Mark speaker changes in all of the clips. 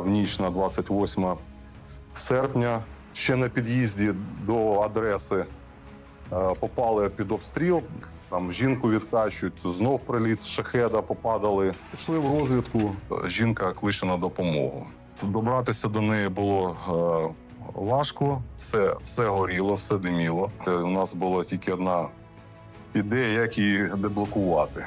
Speaker 1: В ніч на 28 серпня ще на під'їзді до адреси е, попали під обстріл. Там жінку відкачують, знов приліт шахеда попадали. Пішли в розвідку. Жінка кличе на допомогу. Добратися до неї було е, важко, все, все горіло, все диміло. Е, У нас була тільки одна ідея, як її деблокувати.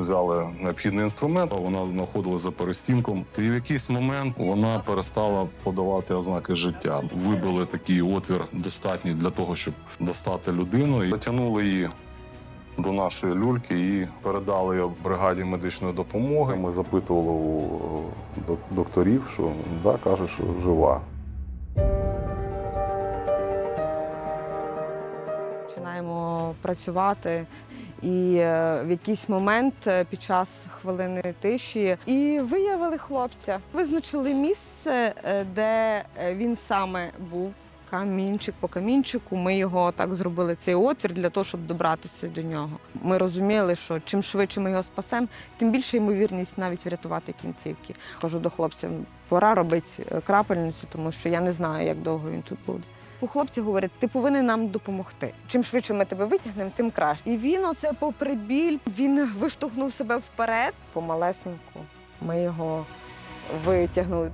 Speaker 1: Взяли необхідний інструмент, вона знаходилася за перестінком. І в якийсь момент вона перестала подавати ознаки життя. Вибили такий отвір достатній для того, щоб достати людину, і затягнули її до нашої люльки і передали її бригаді медичної допомоги. Ми запитували у е, докторів, що да, каже, що жива.
Speaker 2: Починаємо працювати. І е, в якийсь момент е, під час хвилини тиші і виявили хлопця. Визначили місце, е, де він саме був. Камінчик по камінчику. Ми його так зробили цей отвір для того, щоб добратися до нього. Ми розуміли, що чим швидше ми його спасемо, тим більша ймовірність навіть врятувати кінцівки. Кажу до хлопців, пора робити крапельницю, тому що я не знаю, як довго він тут буде. Хлопці говорять, ти повинен нам допомогти. Чим швидше ми тебе витягнемо, тим краще. І він оце попри біль, він виштовхнув себе вперед помалесеньку. Ми його витягнули.